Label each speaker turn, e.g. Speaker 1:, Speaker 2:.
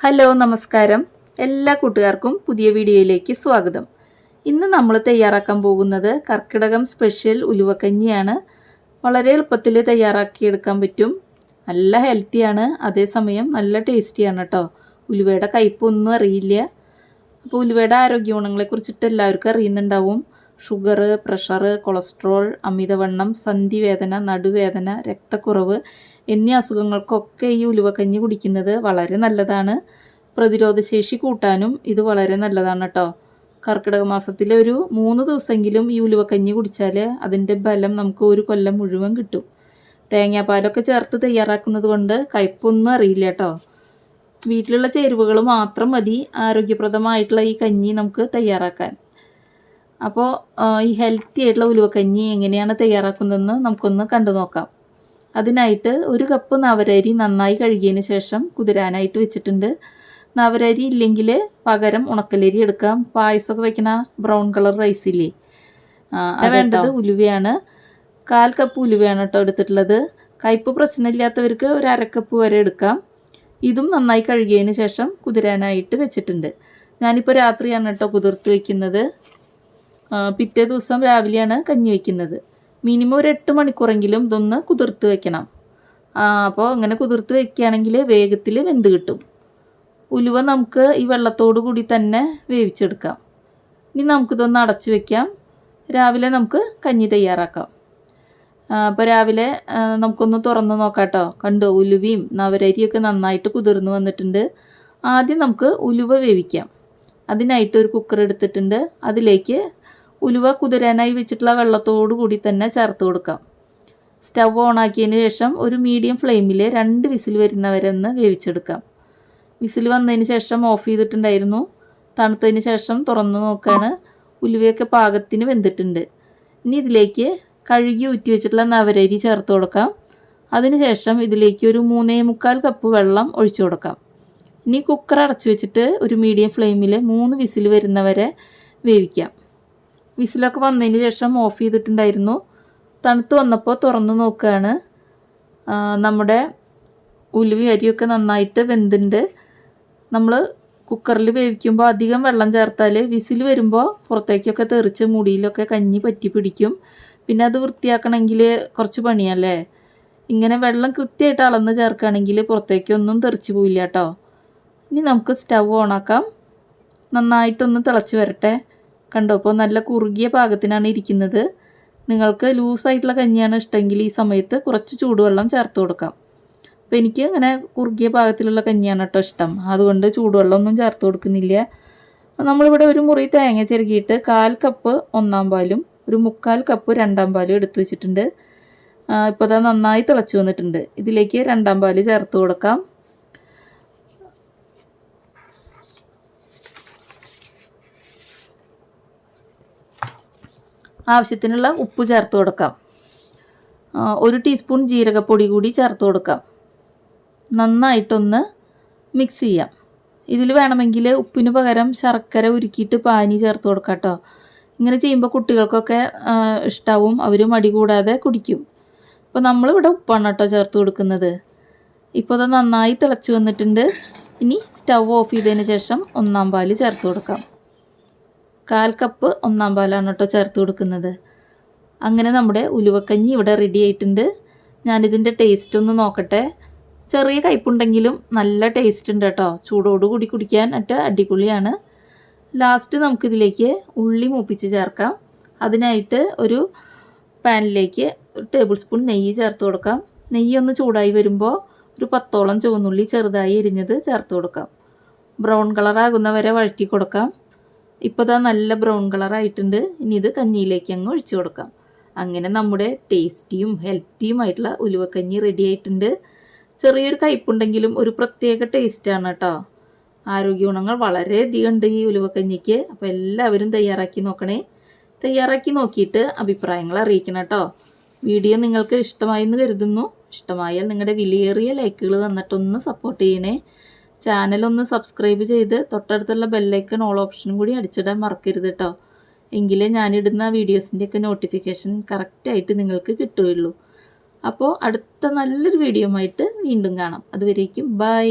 Speaker 1: Hello നമസ്കാരം. എല്ലാ കൂട്ടുകാർക്കും പുതിയ വീഡിയോയിലേക്ക് സ്വാഗതം. ഇന്ന് നമ്മൾ തയ്യാറാക്കാൻ പോകുന്നത് കർക്കിടകം സ്പെഷ്യൽ ഉലുവക്കഞ്ഞിയാണ്. വളരെ എളുപ്പത്തിൽ തയ്യാറാക്കിയെടുക്കാൻ പറ്റും. നല്ല ഹെൽത്തിയാണ് അതേസമയം നല്ല ടേസ്റ്റിയാണ് കേട്ടോ ഉലുവയുടെ കയ്പൊന്നും അറിയില്ല. അപ്പോൾ ഉലുവയുടെ ആരോഗ്യ ഗുണങ്ങളെക്കുറിച്ചിട്ട് എല്ലാവർക്കും അറിയുന്നുണ്ടാവും. ഷുഗർ പ്രഷർ കൊളസ്ട്രോൾ അമിതവണ്ണം സന്ധിവേദന നടുവേദന രക്തക്കുറവ് എന്നീ അസുഖങ്ങൾക്കൊക്കെ ഈ ഉലുവക്കഞ്ഞി കുടിക്കുന്നത് വളരെ നല്ലതാണ്. പ്രതിരോധശേഷി കൂട്ടാനും ഇത് വളരെ നല്ലതാണ് കേട്ടോ കർക്കിടക മാസത്തിൽ ഒരു മൂന്ന് ദിവസമെങ്കിലും ഈ ഉലുവക്കഞ്ഞി കുടിച്ചാൽ അതിന്റെ ബലം നമുക്ക് ഒരു കൊല്ലം മുഴുവൻ കിട്ടും. തേങ്ങാപ്പാലൊക്കെ ചേർത്ത് തയ്യാറാക്കുന്നത് കൊണ്ട് കയ്പൊന്നും അറിയില്ല കേട്ടോ വീട്ടിലുള്ള ചേരുവകൾ മാത്രം മതി ആരോഗ്യപ്രദമായിട്ടുള്ള ഈ കഞ്ഞി നമുക്ക് തയ്യാറാക്കാൻ. അപ്പോൾ ഈ ഹെൽത്തി ആയിട്ടുള്ള ഉലുവക്കഞ്ഞി എങ്ങനെയാണ് തയ്യാറാക്കുന്നതെന്ന് നമുക്കൊന്ന് കണ്ടു നോക്കാം അതിനായിട്ട് ഒരു കപ്പ് നവരരി നന്നായി കഴുകിയതിന് ശേഷം കുതിരാനായിട്ട് വെച്ചിട്ടുണ്ട്. നവരരി ഇല്ലെങ്കിൽ പകരം ഉണക്കലരി എടുക്കാം. പായസമൊക്കെ വെക്കണ ബ്രൗൺ കളർ റൈസ് ഇല്ലേ? അത് വേണ്ടത് ഉലുവയാണ്. കാൽ കപ്പ് ഉലുവയാണ് കേട്ടോ എടുത്തിട്ടുള്ളത്. കയ്പ്പ് പ്രശ്നമില്ലാത്തവർക്ക് ഒരു അരക്കപ്പ് വരെ എടുക്കാം. ഇതും നന്നായി കഴുകിയതിന് ശേഷം കുതിരാനായിട്ട് വെച്ചിട്ടുണ്ട്. ഞാനിപ്പോൾ രാത്രിയാണ് കേട്ടോ കുതിർത്ത് വെക്കുന്നത്. പിറ്റേ ദിവസം രാവിലെയാണ് കഞ്ഞി വയ്ക്കുന്നത് മിനിമം ഒരു എട്ട് മണിക്കൂറെങ്കിലും ഇതൊന്ന് കുതിർത്ത് വെക്കണം. അപ്പോൾ അങ്ങനെ കുതിർത്ത് വെക്കുകയാണെങ്കിൽ വേഗത്തിൽ വെന്ത് കിട്ടും. ഉലുവ നമുക്ക് ഈ വെള്ളത്തോടു കൂടി തന്നെ വേവിച്ചെടുക്കാം. ഇനി നമുക്കിതൊന്ന് അടച്ചു വെക്കാം. രാവിലെ നമുക്ക് കഞ്ഞി തയ്യാറാക്കാം. അപ്പോൾ രാവിലെ നമുക്കൊന്ന് തുറന്ന് നോക്കാം കേട്ടോ. കണ്ടോ ഉലുവയും നവരരിയൊക്കെ നന്നായിട്ട് കുതിർന്ന് വന്നിട്ടുണ്ട്. ആദ്യം നമുക്ക് ഉലുവ വേവിക്കാം. അതിനായിട്ട് ഒരു കുക്കർ എടുത്തിട്ടുണ്ട്. അതിലേക്ക് ഉലുവ കുതിരാനായി വെച്ചിട്ടുള്ള വെള്ളത്തോടു കൂടി തന്നെ ചേർത്ത് കൊടുക്കാം. സ്റ്റവ് ഓണാക്കിയതിന് ശേഷം ഒരു മീഡിയം ഫ്ലെയിമിൽ രണ്ട് വിസിൽ വരുന്നവരെ ഒന്ന് വേവിച്ചെടുക്കാം. വിസിൽ വന്നതിന് ശേഷം ഓഫ് ചെയ്തിട്ടുണ്ടായിരുന്നു. തണുത്തതിന് ശേഷം തുറന്നു നോക്കുകയാണ് ഉലുവയൊക്കെ പാകത്തിന് വെന്തിട്ടുണ്ട്. ഇനി ഇതിലേക്ക് കഴുകി ഊറ്റി വെച്ചിട്ടുള്ള നവരരി ചേർത്ത് കൊടുക്കാം. അതിനുശേഷം ഇതിലേക്ക് ഒരു മൂന്നേ മുക്കാൽ കപ്പ് വെള്ളം ഒഴിച്ചു കൊടുക്കാം. ഇനി കുക്കർ അടച്ചു വെച്ചിട്ട് ഒരു മീഡിയം ഫ്ലെയിമിൽ മൂന്ന് വിസിൽ വരുന്നവരെ വേവിക്കാം. വിസിലൊക്കെ വന്നതിന് ശേഷം ഓഫ് ചെയ്തിട്ടുണ്ടായിരുന്നു. തണുത്ത് വന്നപ്പോൾ തുറന്നു നോക്കുകയാണ് നമ്മുടെ ഉലുവി അരിയൊക്കെ നന്നായിട്ട് വെന്തുണ്ട്. നമ്മൾ കുക്കറിൽ വേവിക്കുമ്പോൾ അധികം വെള്ളം ചേർത്താൽ വിസിൽ വരുമ്പോൾ പുറത്തേക്കൊക്കെ തെറിച്ച് മുടിയിലൊക്കെ കഞ്ഞി പറ്റി പിടിക്കും. പിന്നെ അത് വൃത്തിയാക്കണമെങ്കിൽ കുറച്ച് പണിയല്ലേ? ഇങ്ങനെ വെള്ളം കൃത്യമായിട്ട് അളന്ന് ചേർക്കുകയാണെങ്കിൽ പുറത്തേക്കൊന്നും തെറിച്ച് പോയില്ല കേട്ടോ. ഇനി നമുക്ക് സ്റ്റവ് ഓണാക്കാം. നന്നായിട്ടൊന്ന് തിളച്ച് വരട്ടെ. കണ്ടോ? ഇപ്പോൾ നല്ല കുറുകിയ പാകത്തിനാണ് ഇരിക്കുന്നത്. നിങ്ങൾക്ക് ലൂസായിട്ടുള്ള കഞ്ഞിയാണ് ഇഷ്ടമെങ്കിൽ ഈ സമയത്ത് കുറച്ച് ചൂടുവെള്ളം ചേർത്ത് കൊടുക്കാം. അപ്പോൾ എനിക്ക് അങ്ങനെ കുറുകിയ പാകത്തിലുള്ള കഞ്ഞിയാണ് കേട്ടോ ഇഷ്ടം. അതുകൊണ്ട് ചൂടുവെള്ളമൊന്നും ചേർത്ത് കൊടുക്കുന്നില്ല. നമ്മളിവിടെ ഒരു മുറി തേങ്ങ ചെറുകിയിട്ട് കാൽ കപ്പ് ഒന്നാം പാലും ഒരു മുക്കാൽ കപ്പ് രണ്ടാം പാലും എടുത്തു വെച്ചിട്ടുണ്ട്. ഇപ്പോൾ അത് നന്നായി തിളച്ച് വന്നിട്ടുണ്ട്. ഇതിലേക്ക് രണ്ടാം പാൽ ചേർത്ത് കൊടുക്കാം. ആവശ്യത്തിനുള്ള ഉപ്പ് ചേർത്ത് കൊടുക്കാം. ഒരു ടീസ്പൂൺ ജീരകപ്പൊടി കൂടി ചേർത്ത് കൊടുക്കാം. നന്നായിട്ടൊന്ന് മിക്സ് ചെയ്യാം. ഇതിൽ വേണമെങ്കിൽ ഉപ്പിന് പകരം ശർക്കര ഉരുക്കിയിട്ട് പാനി ചേർത്ത് കൊടുക്കാം കേട്ടോ. ഇങ്ങനെ ചെയ്യുമ്പോൾ കുട്ടികൾക്കൊക്കെ ഇഷ്ടാവും. അവർ മടി കൂടാതെ കുടിക്കും. അപ്പോൾ നമ്മളിവിടെ ഉപ്പാണ് കേട്ടോ ചേർത്ത് കൊടുക്കുന്നത്. ഇപ്പോൾ അത് നന്നായി തിളച്ച് വന്നിട്ടുണ്ട്. ഇനി സ്റ്റൗ ഓഫ് ചെയ്തതിന് ശേഷം ഒന്നാം പാൽ ചേർത്ത് കൊടുക്കാം. കാൽ കപ്പ് ഒന്നാം പാലാണ് കേട്ടോ ചേർത്ത് കൊടുക്കുന്നത്. അങ്ങനെ നമ്മുടെ ഉലുവക്കഞ്ഞി ഇവിടെ റെഡി ആയിട്ടുണ്ട്. ഞാനിതിന്റെ ടേസ്റ്റ് ഒന്ന് നോക്കട്ടെ. ചെറിയ കയ്പുണ്ടെങ്കിലും നല്ല ടേസ്റ്റ് ഉണ്ട് കേട്ടോ. ചൂടോടുകൂടി കുടിക്കാൻ ഒറ്റ അടിപൊളിയാണ്. ലാസ്റ്റ് നമുക്കിതിലേക്ക് ഉള്ളി മൂപ്പിച്ച് ചേർക്കാം. അതിനായിട്ട് ഒരു പാനിലേക്ക് ഒരു ടേബിൾ സ്പൂൺ നെയ്യ് ചേർത്ത് കൊടുക്കാം. നെയ്യ് ഒന്ന് ചൂടായി വരുമ്പോൾ ഒരു പത്തോളം ചുവന്നുള്ളി ചെറുതായി എരിഞ്ഞത് ചേർത്ത് കൊടുക്കാം. ബ്രൗൺ കളറാകുന്ന വരെ വഴറ്റി കൊടുക്കാം. ഇപ്പോൾ ഇതാ നല്ല ബ്രൗൺ കളറായിട്ടുണ്ട്. ഇനി ഇത് കഞ്ഞിയിലേക്ക് അങ്ങ് ഒഴിച്ചു കൊടുക്കാം. അങ്ങനെ നമ്മുടെ ടേസ്റ്റിയും ഹെൽത്തിയുമായിട്ടുള്ള ഉലുവക്കഞ്ഞി റെഡി ആയിട്ടുണ്ട്. ചെറിയൊരു കയ്പുണ്ടെങ്കിലും ഒരു പ്രത്യേക ടേസ്റ്റാണ് കേട്ടോ. ആരോഗ്യ ഗുണങ്ങൾ വളരെയധികം ഉണ്ട് ഈ ഉലുവക്കഞ്ഞിക്ക്. അപ്പോൾ എല്ലാവരും തയ്യാറാക്കി നോക്കണേ. തയ്യാറാക്കി നോക്കിയിട്ട് അഭിപ്രായങ്ങൾ അറിയിക്കണം കേട്ടോ. വീഡിയോ നിങ്ങൾക്ക് ഇഷ്ടമായെന്ന് കരുതുന്നു. ഇഷ്ടമായാൽ നിങ്ങളുടെ വിലയേറിയ ലൈക്കുകൾ തന്നിട്ടൊന്ന് സപ്പോർട്ട് ചെയ്യണേ. ചാനലൊന്ന് സബ്സ്ക്രൈബ് ചെയ്ത് തൊട്ടടുത്തുള്ള ബെല്ലൈക്കൺ ഓൾ ഓപ്ഷനും കൂടി അടിച്ചിടാൻ മറക്കരുത് കേട്ടോ എങ്കിലേ ഞാനിടുന്ന വീഡിയോസിന്റെയൊക്കെ നോട്ടിഫിക്കേഷൻ കറക്റ്റായിട്ട് നിങ്ങൾക്ക് കിട്ടുകയുള്ളൂ. അപ്പോൾ അടുത്ത നല്ലൊരു വീഡിയോ ആയിട്ട് വീണ്ടും കാണാം. അതുവരേക്കും ബൈ